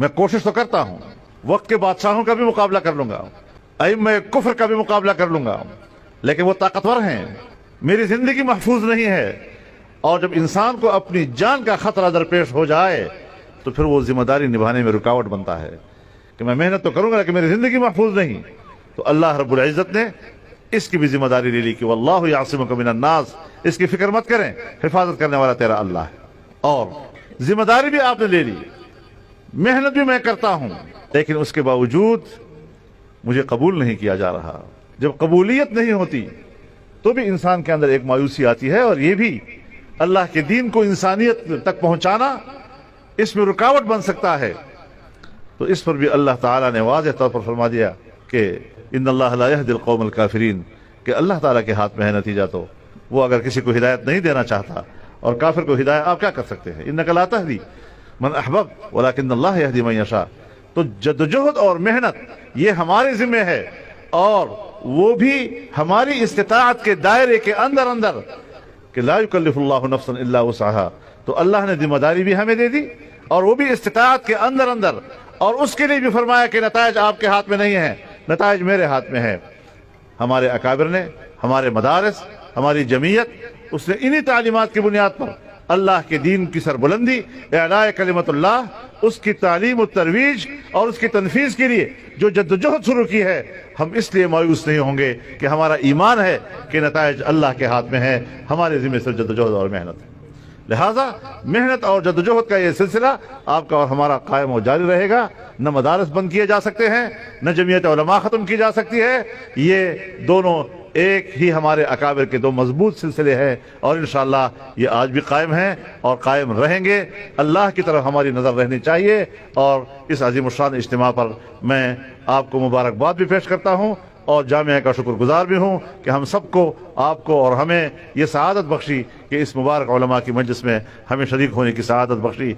मैं कोशिश तो करता हूँ। वक्त के बादशाहों का भी मुकाबला कर लूँगा। अम मैं कुफर का भी मुकाबला कर लूँगा। लेकिन वो ताकतवर हैं। मेरी ज़िंदगी महफूज नहीं है। और जब इंसान को अपनी जान का खतरा दरपेश हो जाए तो फिर वो ज़िम्मेदारी निभाने में रुकावट बनता है। कि मैं मेहनत तो करूँगा, लेकिन मेरी ज़िंदगी महफूज नहीं। तो अल्लाह रब्बुल इज़्ज़त ने इसकी भी ज़िम्मेदारी ले ली कि वल्लाह यासिम नास। इसकी फ़िक्र मत करें। हिफाजत करने वाला तेरा अल्लाह है। और ज़िम्मेदारी भी आपने ले ली। मेहनत भी मैं करता हूँ, लेकिन उसके बावजूद मुझे कबूल नहीं किया जा रहा। जब कबूलियत नहीं होती तो भी इंसान के अंदर एक मायूसी आती है, और ये भी अल्लाह के दीन को इंसानियत तक पहुंचाना इसमें रुकावट बन सकता है। तो इस पर भी अल्लाह ताला ने वाज तौर पर फरमा दिया कि इन अल्लाह दिल कौमल काफरीन कि अल्लाह ताला के हाथ में है नतीजा तो वो अगर किसी को हिदायत नहीं देना चाहता, और काफिर को हिदायत, आप क्या कर सकते हैं? इन नकलाता ही मन अहबब वलाकिन अल्लाह तो जद्दोजहद और मेहनत ये हमारे जिम्मे है और वो भी हमारी इस्तात के दायरे के अंदर अंदर कि अल्लाह तो अल्लाह ने ज़िम्मेदारी भी हमें दे दी और वो भी इस्तात के अंदर अंदर और उसके लिए भी फरमाया कि नतज आपके हाथ में नहीं है नतज मेरे हाथ में है हमारे अकाबिर ने हमारे मदारस हमारी जमीयत उसने इन्हीं तालीमत की बुनियाद पर अल्लाह के दीन की सरबुलंदी एलाय कलिमतुल्लाह, उसकी तालीम तरवीज और उसकी तनफीज के लिए जो जद्दोजहद शुरू की है, हम इसलिए मायूस नहीं होंगे कि हमारा ईमान है कि नतज अल्लाह के हाथ में है, हमारे जिम्मे से जद्दोजहद और मेहनत है। लिहाजा, मेहनत और जद्दोजहद का यह सिलसिला आपका और हमारा कायम और जारी रहेगा। न मदारस बंद किए जा सकते हैं, न जमीयत ख़त्म की जा सकती है। ये दोनों एक ही हमारे अकाबिर के दो मज़बूत सिलसिले हैं और इन ये आज भी कायम हैं और कायम रहेंगे। अल्लाह की तरफ़ हमारी नज़र रहनी चाहिए और इस अजीम शान इज्तम पर मैं आपको मुबारकबाद भी पेश करता हूँ और जामिया का शुक्रगुजार भी हूँ कि हम सबको, आपको और हमें ये शहादत बख्शी कि इस मुबारक की मजलिस में हमें शरीक होने की शहादत बख्शी।